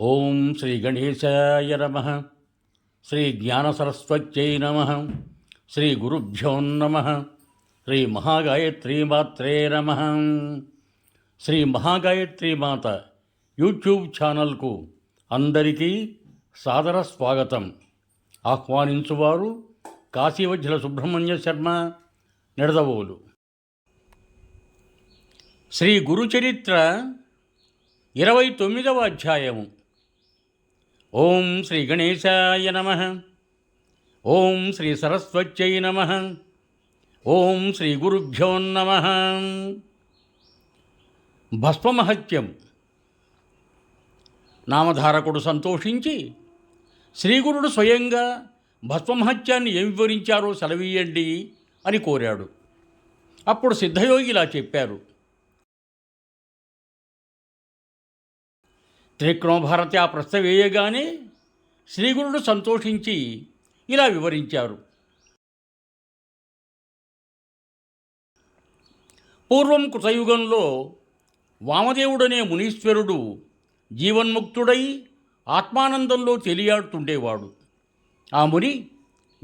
ఓం శ్రీ గణేశాయ నమ. శ్రీ జ్ఞానసరస్వత్యై నమ. శ్రీ గురుభ్యో నమ. శ్రీ మహాగాయత్రీమాత్రే నమ. శ్రీ మహాగాయత్రి మాత యూట్యూబ్ ఛానల్కు అందరికీ సాదర స్వాగతం. ఆహ్వానించువారు కాశీవజ్ర సుబ్రహ్మణ్య శర్మ నిడదవోలు. శ్రీ గురుచరిత్ర ఇరవై తొమ్మిదవ అధ్యాయము. ఓం శ్రీ గణేశాయ నమ. ఓం శ్రీ సరస్వత్యై నమ. ఓం శ్రీ గురుభ్యో నమ. భస్మహత్యం నామధారకుడు సంతోషించి శ్రీగురుడు స్వయంగా భస్మహత్యాన్ని ఏం వివరించారో సెలవీయండి అని కోరాడు. అప్పుడు సిద్ధయోగి ఇలా చెప్పారు. త్రికోణభారతి ఆ ప్రస్తవేయగానే శ్రీగురుడు సంతోషించి ఇలా వివరించారు. పూర్వం కృతయుగంలో వామదేవుడనే మునీశ్వరుడు జీవన్ముక్తుడై ఆత్మానందంలో తెలియాడుతుండేవాడు. ఆ ముని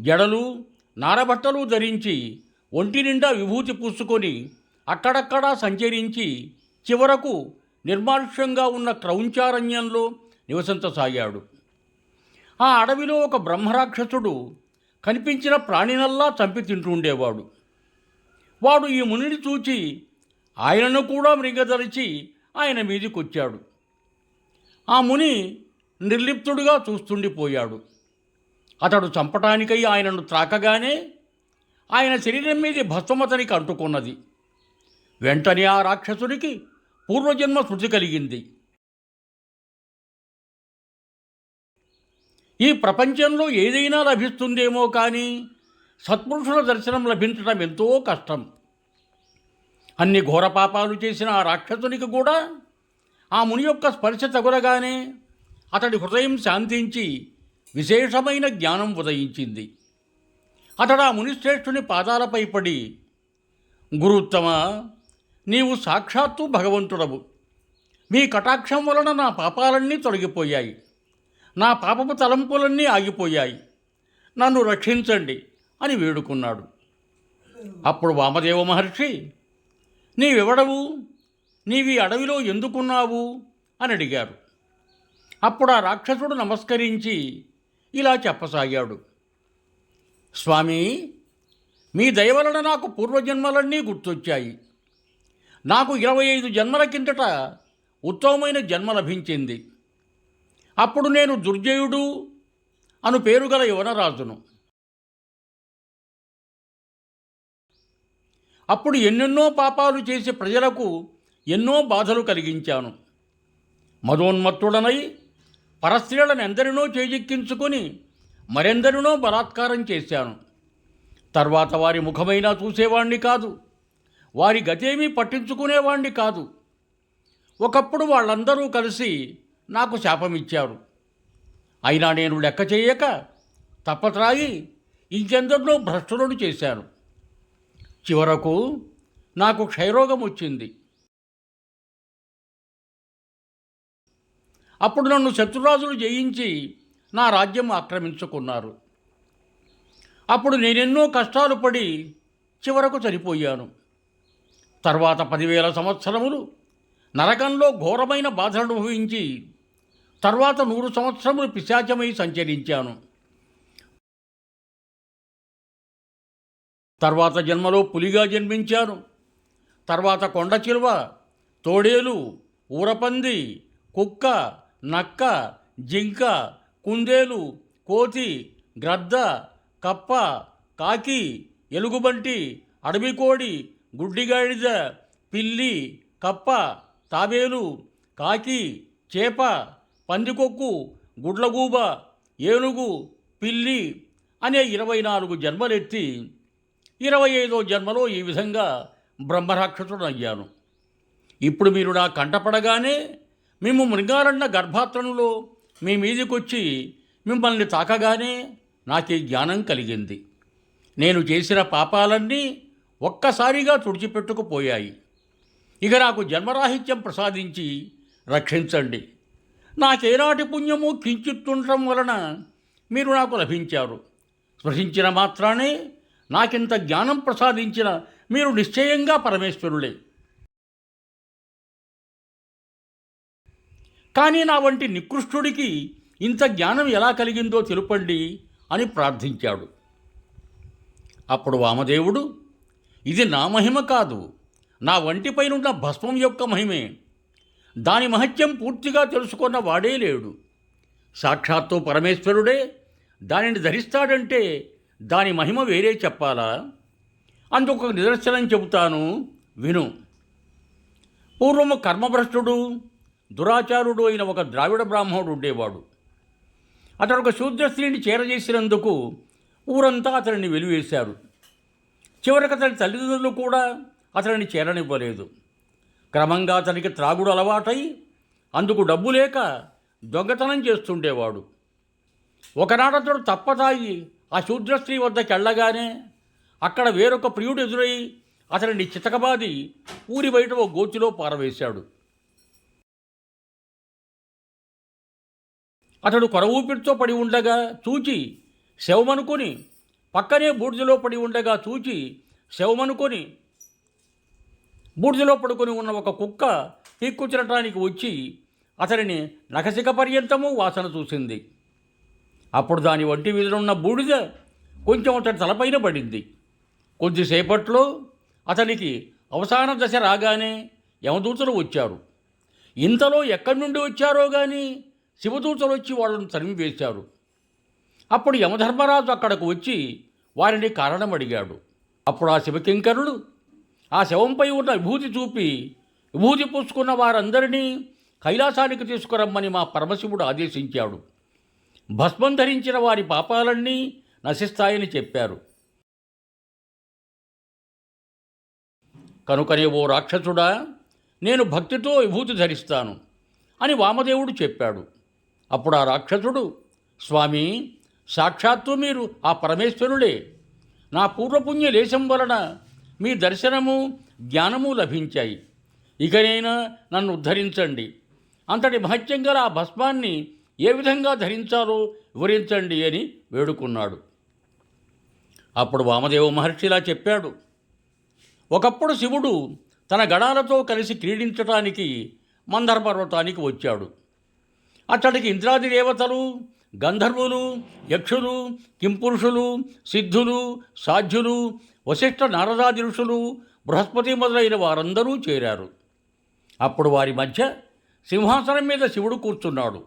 జడలు నారబట్టలు ధరించి ఒంటి నిండా విభూతి పూసుకొని అక్కడక్కడా సంచరించి చివరకు నిర్మానుష్యంగా ఉన్న క్రౌంచారణ్యంలో నివసించసాగాడు. ఆ అడవిలో ఒక బ్రహ్మరాక్షసుడు కనిపించిన ప్రాణినల్లా చంపి తింటుండేవాడు. వాడు ఈ మునిని చూచి ఆయనను కూడా మృగదరిచి ఆయన మీదికొచ్చాడు. ఆ ముని నిర్లిప్తుడుగా చూస్తుండిపోయాడు. అతడు చంపటానికై ఆయనను త్రాకగానే ఆయన శరీరం మీద భస్మతనికి అంటుకున్నది. వెంటనే ఆ రాక్షసుడికి పూర్వజన్మ స్మృతి కలిగింది. ఈ ప్రపంచంలో ఏదైనా లభిస్తుందేమో కానీ సత్పురుషుల దర్శనం లభించడం ఎంతో కష్టం. అన్ని ఘోర పాపాలు చేసిన ఆ రాక్షసునికి కూడా ఆ ముని యొక్క స్పర్శ తగులగానే అతడి హృదయం శాంతించి విశేషమైన జ్ఞానం ఉదయించింది. అతడు ఆ మునిశ్రేష్ఠుని పాదాలపై పడి గురుత్తమ నీవు సాక్షాత్తు భగవంతుడవు. మీ కటాక్షం వలన నా పాపాలన్నీ తొలగిపోయాయి. నా పాపపు తలంపులన్నీ ఆగిపోయాయి. నన్ను రక్షించండి అని వేడుకున్నాడు. అప్పుడు వామదేవ మహర్షి నీవెవడవు? నీవి అడవిలో ఎందుకున్నావు? అని అడిగారు. అప్పుడు ఆ రాక్షసుడు నమస్కరించి ఇలా చెప్పసాగాడు. స్వామి మీ దయవలన నాకు పూర్వజన్మలన్నీ గుర్తొచ్చాయి. నాకు ఇరవై ఐదు జన్మల కిందట ఉత్తమమైన జన్మ లభించింది. అప్పుడు నేను దుర్జయుడు అను పేరు గల యువనరాజును. అప్పుడు ఎన్నెన్నో పాపాలు చేసి ప్రజలకు ఎన్నో బాధలు కలిగించాను. మదోన్మత్తుడనై పరస్త్రీలను ఎందరినో చేజిక్కించుకొని మరెందరినో బలాత్కారం చేశాను. తర్వాత వారి ముఖమైనా చూసేవాణ్ణి కాదు. వారి గతేమీ పట్టించుకునేవాణ్ణి కాదు. ఒకప్పుడు వాళ్ళందరూ కలిసి నాకు శాపమిచ్చారు. అయినా నేను లెక్క చేయక తప్పత్రాగి ఇంకెందరినో భ్రష్టులను చేశాను. చివరకు నాకు క్షయరోగం వచ్చింది. అప్పుడు నన్ను శత్రురాజులు జయించి నా రాజ్యం ఆక్రమించుకున్నారు. అప్పుడు నేనెన్నో కష్టాలు పడి చివరకు చనిపోయాను. తర్వాత పదివేల సంవత్సరములు నరకంలో ఘోరమైన బాధలు అనుభవించి తర్వాత నూరు సంవత్సరములు పిశాచమై సంచరించాను. తర్వాత జన్మలో పులిగా జన్మించాను. తర్వాత కొండ చిలువ తోడేలు ఊరపంది కుక్క నక్క జింక కుందేలు కోతి గ్రద్ద కప్ప కాకి ఎలుగుబంటి అడవికోడి గుడ్డిగాడిద పిల్లి కప్ప తాబేలు కాకి చేప పందికొక్కు గుడ్లగూబ ఏనుగు పిల్లి అనే ఇరవై నాలుగు జన్మలెత్తి ఇరవై ఐదో జన్మలో ఈ విధంగా బ్రహ్మరాక్షసుడు అయ్యాను ఇప్పుడు మీరు నా కంటపడగానే మేము మృగారಣ್య గర్భాత్రంలో మీ మీదికొచ్చి మిమ్మల్ని తాకగానే నాకు జ్ఞానం కలిగింది. నేను చేసిన పాపాలన్నీ ఒక్కసారిగా తుడిచిపెట్టుకుపోయాయి. ఇక నాకు జన్మరాహిత్యం ప్రసాదించి రక్షించండి. నాకేనాటి పుణ్యము కించిత్తుండటం వలన మీరు నాకు లభించారు. స్పృశించిన మాత్రానే నాకింత జ్ఞానం ప్రసాదించిన మీరు నిశ్చయంగా పరమేశ్వరులే. కానీ నా వంటి నికృష్టుడికి ఇంత జ్ఞానం ఎలా కలిగిందో తెలుపండి అని ప్రార్థించాడు. అప్పుడు వామదేవుడు ఇది నా మహిమ కాదు. నా వంటిపైనున్న భస్మం యొక్క మహిమే. దాని మహత్యం పూర్తిగా తెలుసుకున్న వాడే లేడు. సాక్షాత్తు పరమేశ్వరుడే దానిని ధరిస్తాడంటే దాని మహిమ వేరే చెప్పాలా? అందుకు నిదర్శనం చెబుతాను విను. పూర్వము కర్మభ్రష్టుడు దురాచారుడు అయిన ఒక ద్రావిడ బ్రాహ్మణుడు ఉండేవాడు. అతడు ఒక శూద్ర స్త్రీని చేరజేసినందుకు ఊరంతా అతనిని వెలివేశారు. చివరికి అతని తల్లిదండ్రులు కూడా అతనిని చేరనివ్వలేదు. క్రమంగా అతనికి త్రాగుడు అలవాటై అందుకు డబ్బు లేక దొంగతనం చేస్తుండేవాడు. ఒకనాడు అతడు తప్పతాగి ఆ శూద్ర స్త్రీ వెళ్ళగానే అక్కడ వేరొక ప్రియుడు ఎదురై అతనిని చితకబాది ఊరి బయట ఓ గోతిలో పారవేశాడు. అతడు కొరవూపిరితో పడి ఉండగా చూచి శవమనుకొని పక్కనే బూడిదలో పడి ఉండగా చూచి శవమనుకొని బూడిదలో పడుకొని ఉన్న ఒక కుక్క తీక్కుచినటానికి వచ్చి అతనిని నఖసిక పర్యంతము వాసన చూసింది. అప్పుడు దాని వంటి ఉన్న బూడిద కొంచెం అతని తలపైన పడింది. కొద్దిసేపట్లో అతనికి అవసాన దశ రాగానే యమదూతలు వచ్చారు. ఇంతలో ఎక్కడి నుండి వచ్చారో కానీ శివదూతలు వచ్చి వాళ్ళను తరిమివేశారు. అప్పుడు యమధర్మరాజు అక్కడకు వచ్చి వారిని కారణం అడిగాడు అప్పుడు ఆ శివకింకరుడు ఆ శవంపై ఉన్న విభూతి చూపి విభూతి పూసుకున్న వారందరినీ కైలాసానికి తీసుకురమ్మని మా పరమశివుడు ఆదేశించాడు. భస్మం ధరించిన వారి పాపాలన్నీ నశిస్తాయని చెప్పారు. కనుకనే ఓ రాక్షసుడా నేను భక్తితో విభూతి ధరిస్తాను అని వామదేవుడు చెప్పాడు. అప్పుడు ఆ రాక్షసుడు స్వామి సాక్షాత్తు మీరు ఆ పరమేశ్వరుడే నా పూర్వపుణ్య లేశం వలన మీ దర్శనము జ్ఞానము లభించాయి. ఇకనైనా నన్ను ఉద్ధరించండి. అంతటి మహత్యం గల ఆ భస్మాన్ని ఏ విధంగా ధరించాలో వివరించండి అని వేడుకున్నాడు. అప్పుడు వామదేవ మహర్షిలా చెప్పాడు. ఒకప్పుడు శివుడు తన గణాలతో కలిసి క్రీడించటానికి మందర పర్వతానికి వచ్చాడు. అతడికి ఇంద్రాది దేవతలు గంధర్వులు యక్షులు కింపురుషులు సిద్ధులు సాధ్యులు వశిష్ఠ నారదాది ఋషులు బృహస్పతి మొదలైన వారందరూ చేరారు. అప్పుడు వారి మధ్య సింహాసనం మీద శివుడు కూర్చున్నాడు.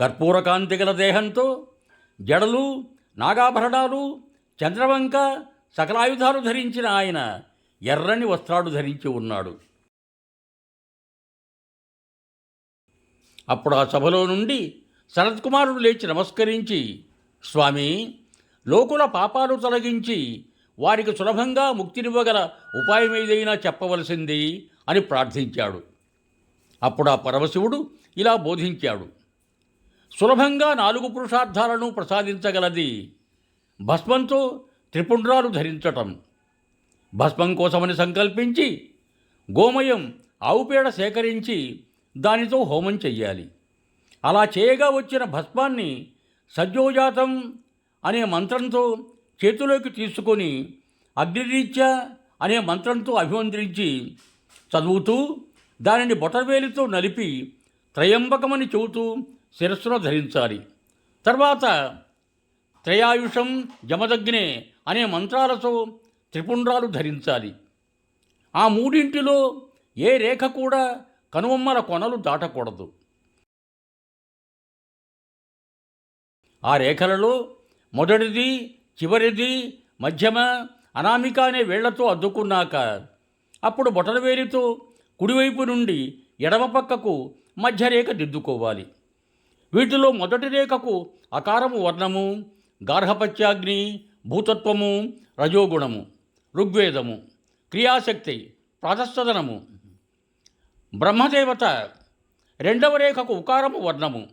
కర్పూరకాంతి గల దేహంతో జడలు నాగాభరణాలు చంద్రవంక సకలాయుధాలు ధరించిన ఆయన ఎర్రని వస్త్రాలు ధరించి ఉన్నాడు. అప్పుడు ఆ సభలో నుండి శరత్కుమారుడు లేచి నమస్కరించి స్వామి లోకుల పాపాలు తొలగించి వారికి సులభంగా ముక్తినివ్వగల ఉపాయం ఏదైనా చెప్పవలసింది అని ప్రార్థించాడు. అప్పుడు ఆ పరమశివుడు ఇలా బోధించాడు. సులభంగా నాలుగు పురుషార్థాలను ప్రసాదించగలది భస్మంతో త్రిపుండ్రాలు ధరించటం. భస్మం కోసమని సంకల్పించి గోమయం ఆవుపేడ సేకరించి దానితో హోమం చెయ్యాలి. అలా చేయగా వచ్చిన భస్మాన్ని సజ్జోజాతం అనే మంత్రంతో చేతిలోకి తీసుకొని అగ్నిరీత్య అనే మంత్రంతో అభివందించి చదువుతూ దానిని బొటవేలితో నలిపి త్రయంబకమని చెబుతూ శిరస్సులో ధరించాలి. తర్వాత త్రయాయుషం జమదగ్నే అనే మంత్రాలతో త్రిపుండ్రాలు ధరించాలి. ఆ మూడింటిలో ఏ రేఖ కూడా కనుమమ్మల కొనలు దాటకూడదు. ఆ రేఖలలో మొదటిది చివరిది మధ్యమ అనామిక అనే వేళ్ళతో అద్దుకున్నాక అప్పుడు బొటనవేలితో కుడివైపు నుండి ఎడమ పక్కకు మధ్యరేఖ దిద్దుకోవాలి. వీటిలో మొదటి రేఖకు అకారము వర్ణము గార్హపత్యాగ్ని భూతత్వము రజోగుణము ఋగ్వేదము క్రియాశక్తి ప్రాతస్సదనము బ్రహ్మదేవత రెండవ రేఖకు ఉకారము వర్ణము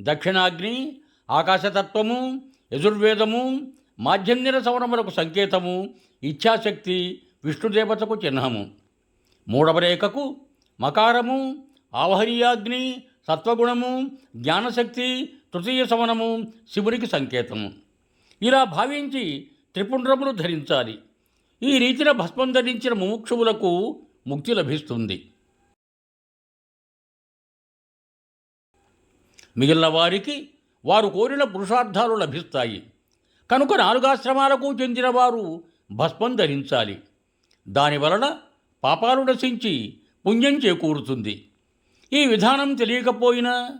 దక్షిణాగ్ని ఆకాశతత్వము యజుర్వేదము మాధ్యన్యర సవరములకు సంకేతము ఇచ్ఛాశక్తి విష్ణుదేవతకు చిహ్నము. మూడవ రేఖకు మకారము ఆవహనీయాగ్ని సత్వగుణము జ్ఞానశక్తి తృతీయ సవనము శివునికి సంకేతము. ఇలా భావించి త్రిపుండ్రములు ధరించాలి. ఈ రీతిన భస్మం ధరించిన ముముక్షువులకు ముక్తి లభిస్తుంది. మిగిలిన వారికి వారు కోరిన పురుషార్థాలు లభిస్తాయి. కనుక నాలుగాశ్రమాలకు చెందిన వారు భస్మం ధరించాలి. దానివలన పాపాలు నశించి పుణ్యం చేకూరుతుంది. ఈ విధానం తెలియకపోయినా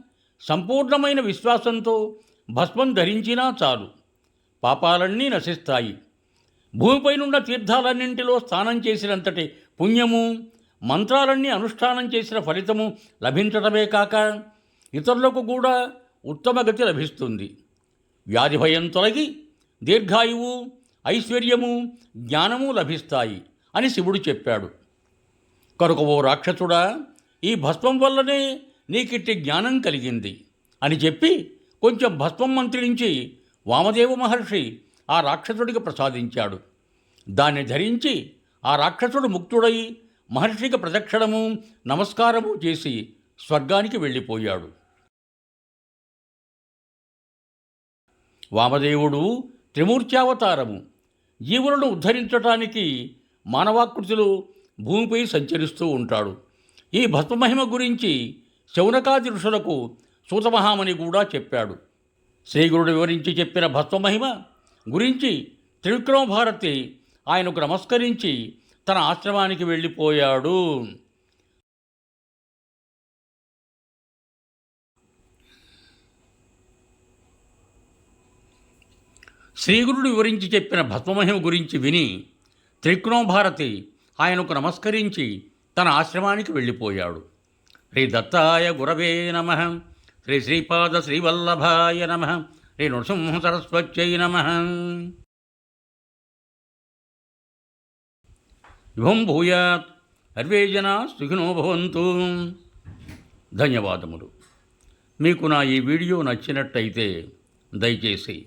సంపూర్ణమైన విశ్వాసంతో భస్మం ధరించినా చాలు. పాపాలన్నీ నశిస్తాయి. భూమిపైనున్న తీర్థాలన్నింటిలో స్నానం చేసినంతటి పుణ్యము మంత్రాలన్నీ అనుష్ఠానం చేసిన ఫలితము లభించడమే కాక ఇతరులకు కూడా ఉత్తమగతి లభిస్తుంది. వ్యాధి భయం తొలగి దీర్ఘాయువు ఐశ్వర్యము జ్ఞానము లభిస్తాయి అని శివుడు చెప్పాడు. కనుక ఓ రాక్షసుడా ఈ భస్మం వల్లనే నీకిట్టి జ్ఞానం కలిగింది అని చెప్పి కొంచెం భస్మం మంత్రించి వామదేవ మహర్షి ఆ రాక్షసుడికి ప్రసాదించాడు. దాన్ని ధరించి ఆ రాక్షసుడు ముక్తుడై మహర్షికి ప్రదక్షిణము నమస్కారము చేసి స్వర్గానికి వెళ్ళిపోయాడు. వామదేవుడు త్రిమూర్త్యావతారము. జీవులను ఉద్ధరించటానికి మానవాకృతిలో భూమిపై సంచరిస్తూ ఉంటాడు. ఈ భస్మమహిమ గురించి శౌనకాది ఋషులకు సూతమహామని కూడా చెప్పాడు. శ్రీగురుడు వివరించి చెప్పిన భస్మమహిమ గురించి త్రివిక్రమ భారతి ఆయనకు నమస్కరించి తన ఆశ్రమానికి వెళ్ళిపోయాడు. శ్రీగురుడు వివరించి చెప్పిన భస్మమహిమ గురించి విని త్రికోణభారతి ఆయనకు నమస్కరించి తన ఆశ్రమానికి వెళ్ళిపోయాడు. శ్రీ దత్తాయ గురవే నమ శ్రీ శ్రీపాద శ్రీవల్లభాయ నమ శ్రీ నృసింహ సరస్వత్యై నమ. శుభం భూయాత్ సర్వే జనా సుఖినో భవంతు. ధన్యవాదములు. మీకు నా ఈ వీడియో నచ్చినట్టయితే దయచేసి